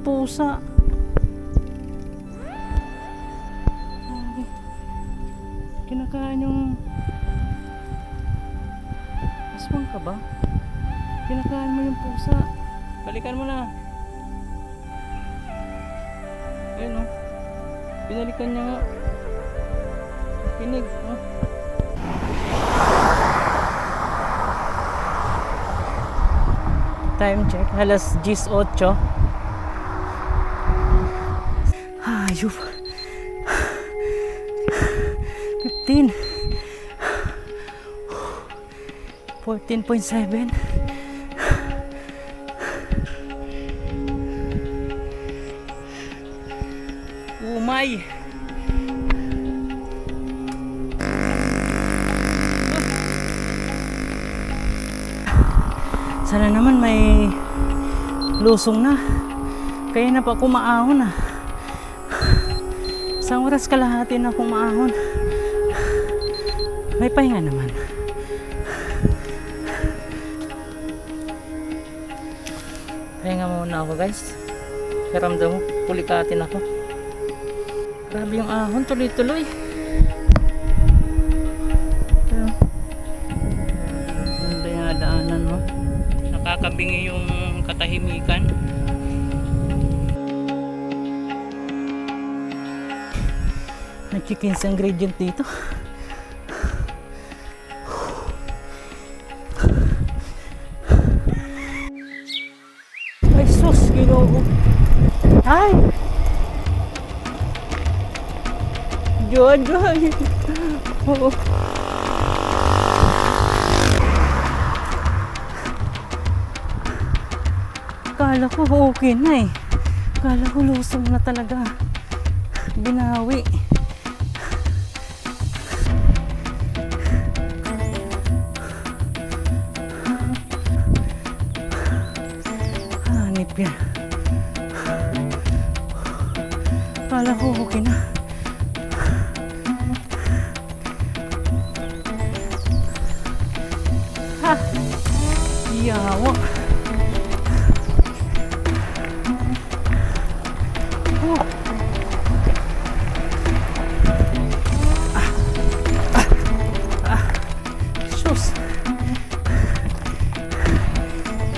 Yung pusa. Kinakain yung... Aswang ka ba? Kinakain mo yung pusa. Balikan mo na. Ayun oh. Pinalikan niya nga. Kinig. Oh. Time check. Alas 10.08. Hayop. 15. 14.7. Umay. Sana naman may lusong na. Kaya na pa kumaahon na. Isang oras kalahati na kumaahon. May pahinga naman. Pahinga muna ako guys. Karamdam mo, pulikatin ako. Grabe yung ahon, tuloy-tuloy. Ang dinadaanan mo. Nakakabingi yung katahimikan. May chicken sa ingredient dito. Ay sus, ginoo. Ay! Diyan, diyan. Kala ko okay na eh. Kala ko lusong na talaga. Binawi. Yawa. Oh. Ah. Ah. Ah.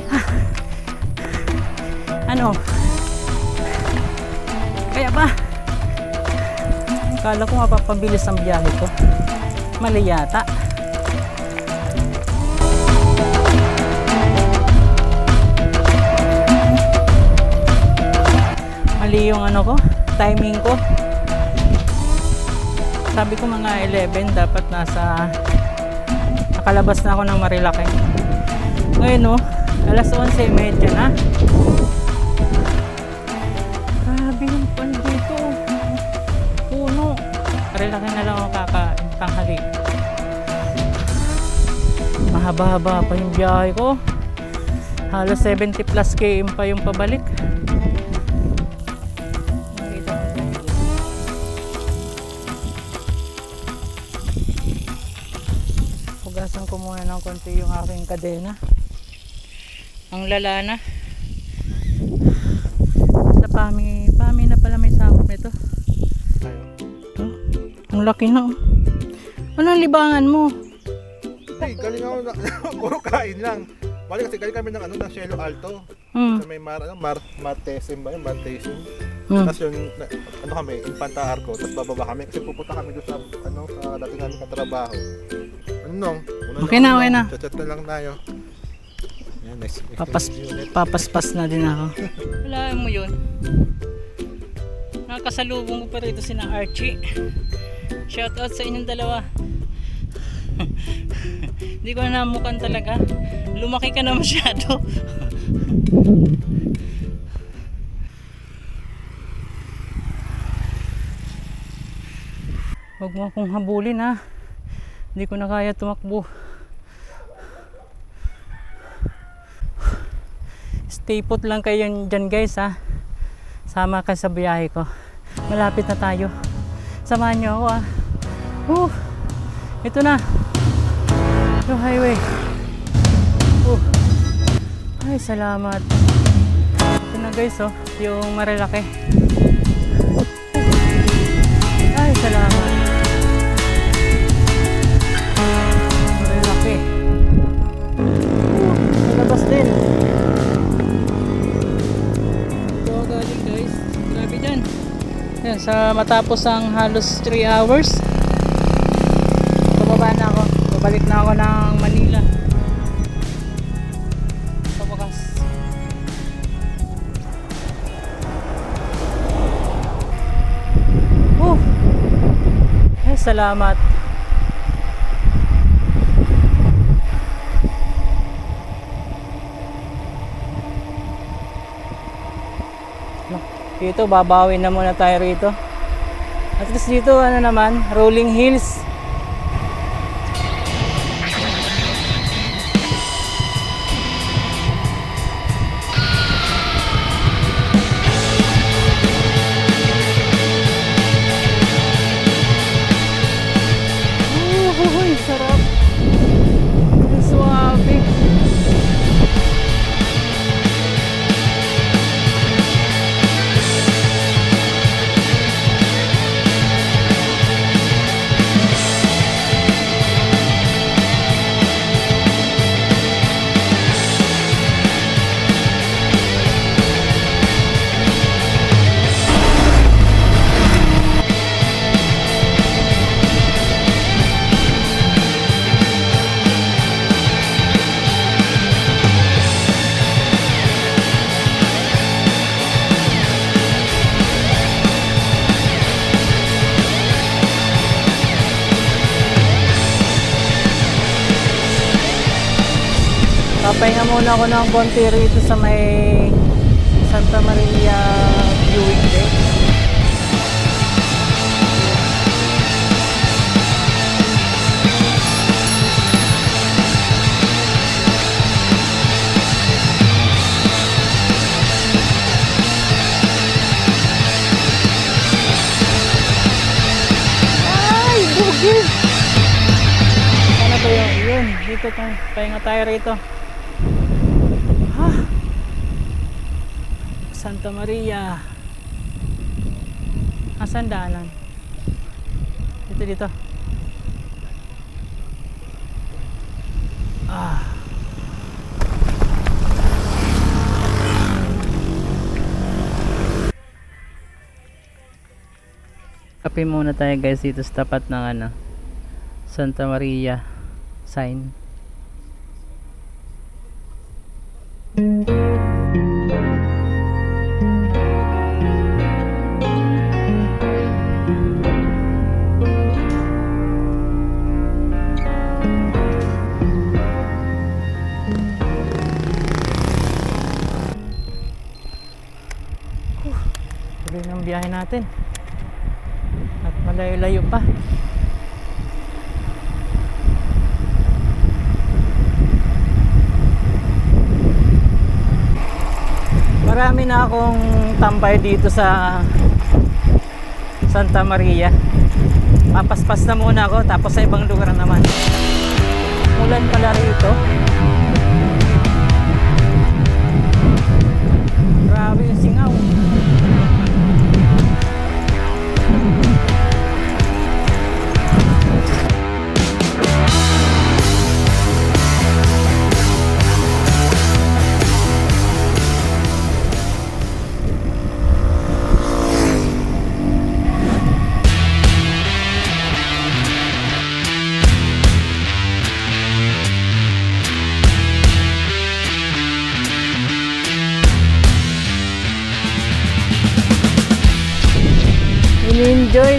Ah. Ano? Kaya ba? Kala ko mapapabilis ang biyahe ko. Mali yata. Mali yung ano ko, timing ko. Sabi ko mga 11 dapat nasa nakalabas na ako ng Marilaki. Ngayon oh, alas 11.30 na. Grabe yung pan dito. Puno. Marilaki na lang ako kakain tanghali. Mahaba-haba pa yung biyahe ko. Halos 70 plus km pa yung pabalik. Ng konti yung aking kadena. Ang lala na. Sa pami, pami na pala may sakop nito. Ito. Ang laki na. oh. Anong libangan mo? Hey, galing ako na, puro kain lang. Balik kasi galing kami ng ano, ng Cielo Alto. Hmm. Sa may Mar, ano, Mar, Martesim ba yun? Martesim. Hmm. Tapos yun, na, ano kami, Infanta Arco. Tapos bababa kami kasi pupunta kami doon sa, ano, sa dati namin katrabaho. Ano nung? Una Okay na, okay na. Chat-chat na lang tayo. Yan, next. next Papas, unit. papaspas na din ako. Wala mo yun. Nakasalubong ko pa rito si na Archie. Shout out sa inyong dalawa. Hindi ko na namukan talaga. Lumaki ka na masyado. Huwag mo akong habulin ha. Hindi ko na kaya tumakbo. Stay put lang kayo dyan guys ha. Sama ka sa biyahe ko. Malapit na tayo. Samahan niyo ako ha. Whew. Ito na. Yung highway. Oh. Ay, salamat. Ito na guys, oh. Yung Marilaki. Yan, sa matapos ang halos 3 hours, Bumaba na ako. Babalik na ako ng Manila. Sa wakas. Oh! Ay, salamat. Dito, babawi na muna tayo rito. At least dito, ano naman, rolling hills. Ako ng konti rito sa may Santa Maria viewing deck. Ay, bugis! Ano ba? Yun, dito tayo. Pahinga tayo rito. Santa Maria. Asan daanan? Dito, dito. Ah. Kape muna tayo guys dito sa tapat ng ano Santa Maria sign. Tuloy ng biyahe natin. At malayo-layo pa. Marami na akong tambay dito sa Santa Maria. Papaspas na muna ako tapos sa ibang lugar naman. Mulan pala rito.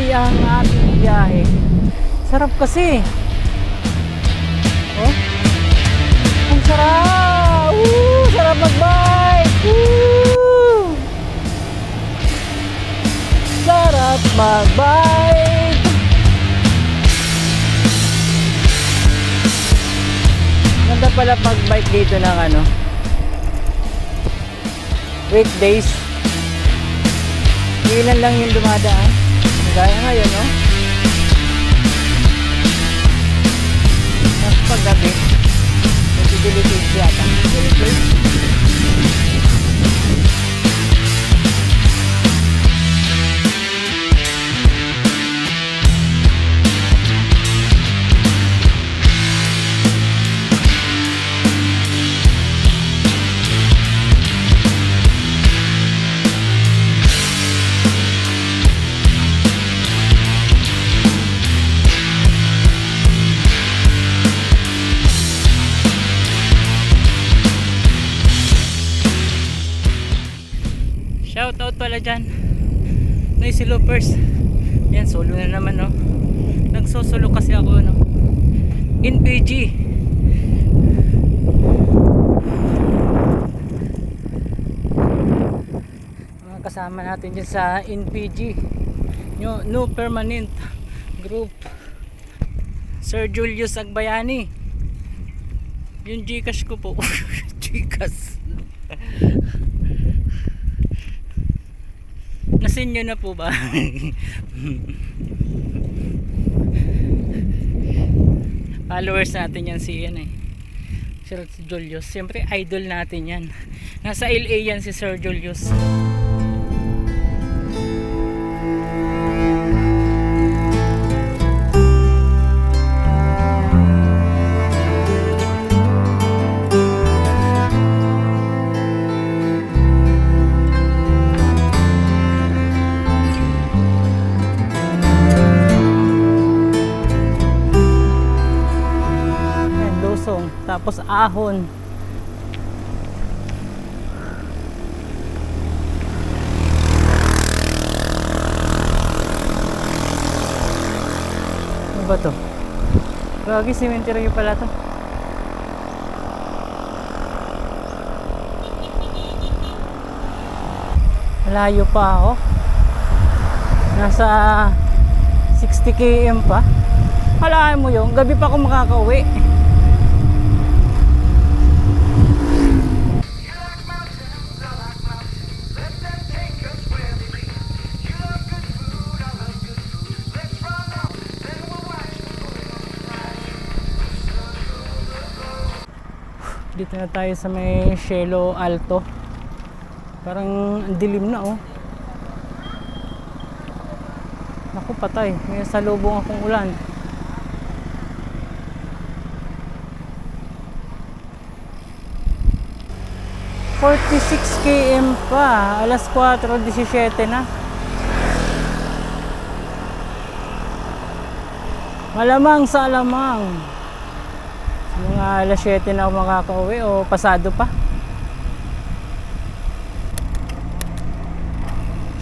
Ini-enjoy ang ating biyahe. Sarap kasi. Oh. Ang sarap! Woo! Sarap mag-bike! Sarap mag-bike! Ganda pala pag-bike dito ng ano. Weekdays. Ilan lang yung dumadaan. Gaya ngayon, no? Shout out pala dyan. Noisy Loopers. Yan, solo na naman, no? Nagsosolo kasi ako, no? In PG. Mga kasama natin dyan sa NPG. No, no permanent group. Sir Julius Agbayani. Yung Gcash ko po. Gcash. Nasin nyo na po ba? Followers natin yan si yan eh. Sir Julius. Siyempre idol natin yan. Nasa LA yan si Sir Julius. Yan, lusong. Tapos ahon. Ano ba to? Gagi, cemetery pala to. Malayo pa ako. Nasa 60 km pa. Halaan mo yun, gabi pa ako makakauwi. Dito na tayo sa may Shelo Alto. Parang ang dilim na oh. Naku patay, may salubong akong ulan. ...46 km pa. Alas 4.17 na. Malamang sa alamang. Mga alas 7 na ako makakauwi o pasado pa.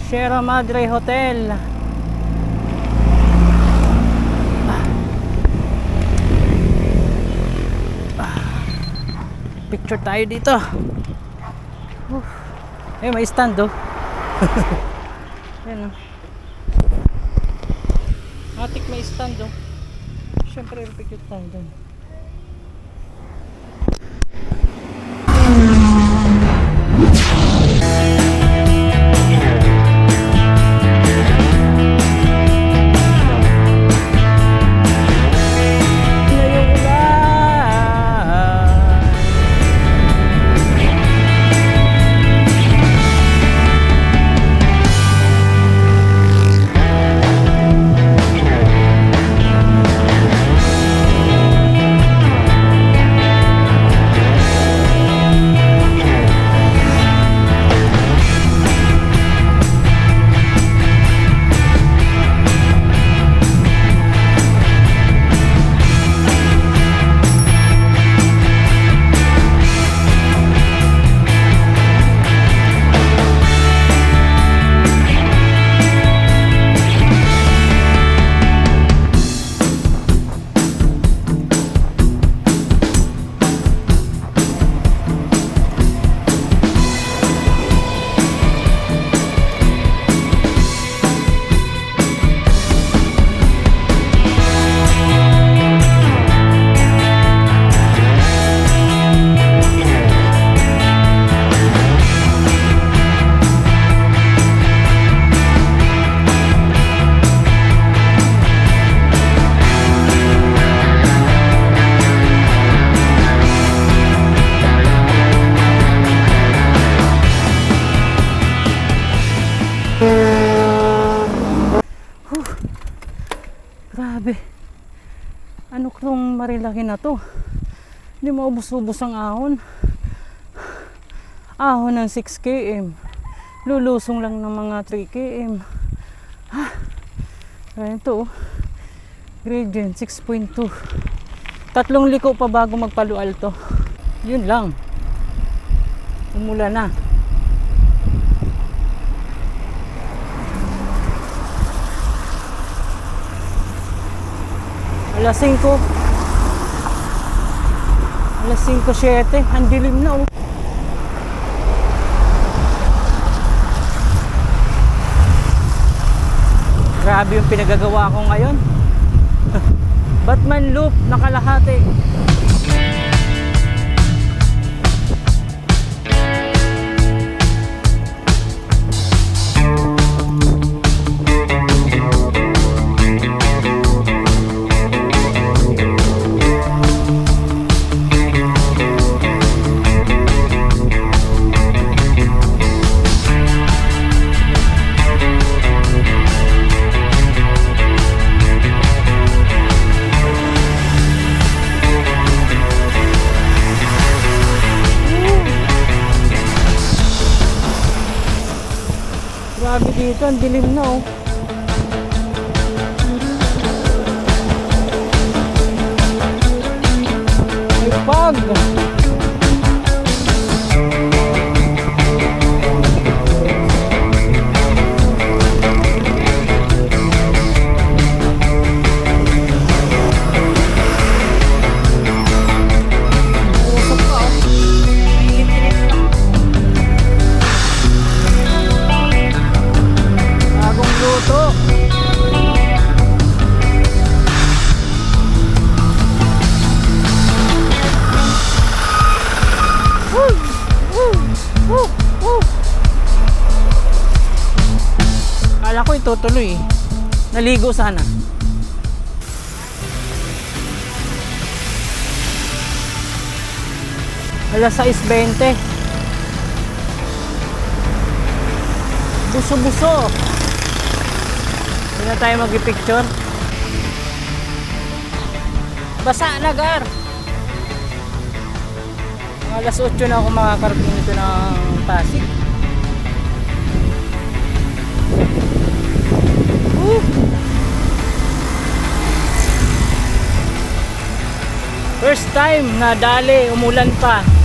Sierra Madre Hotel. Picture tayo dito. Whew. Eh, may stand oh. Yan oh. Matik may stand oh. Siyempre, picture tayo dun. Thank you. Marilaki na to. Hindi maubos-ubos ang ahon. Ahon ng 6 km. Lulusong lang ng mga 3 km. Ah, Ganito oh. Gradient 6.2. Tatlong liko pa bago magpalual to. Yun lang. Umula na. Alas 5. Alas 5.7. Ang dilim na oh. Grabe yung pinagagawa ko ngayon. Batman loop, nakalahati. Grabe dito, ang dilim na oh. May fog. Naligo sana. Alas 6.20. Buso-buso. Hindi na tayo mag-picture. Basa na, Gar. Alas 8 na ako makakarating nito ng Pasig. Woo! First time na dali, umulan pa.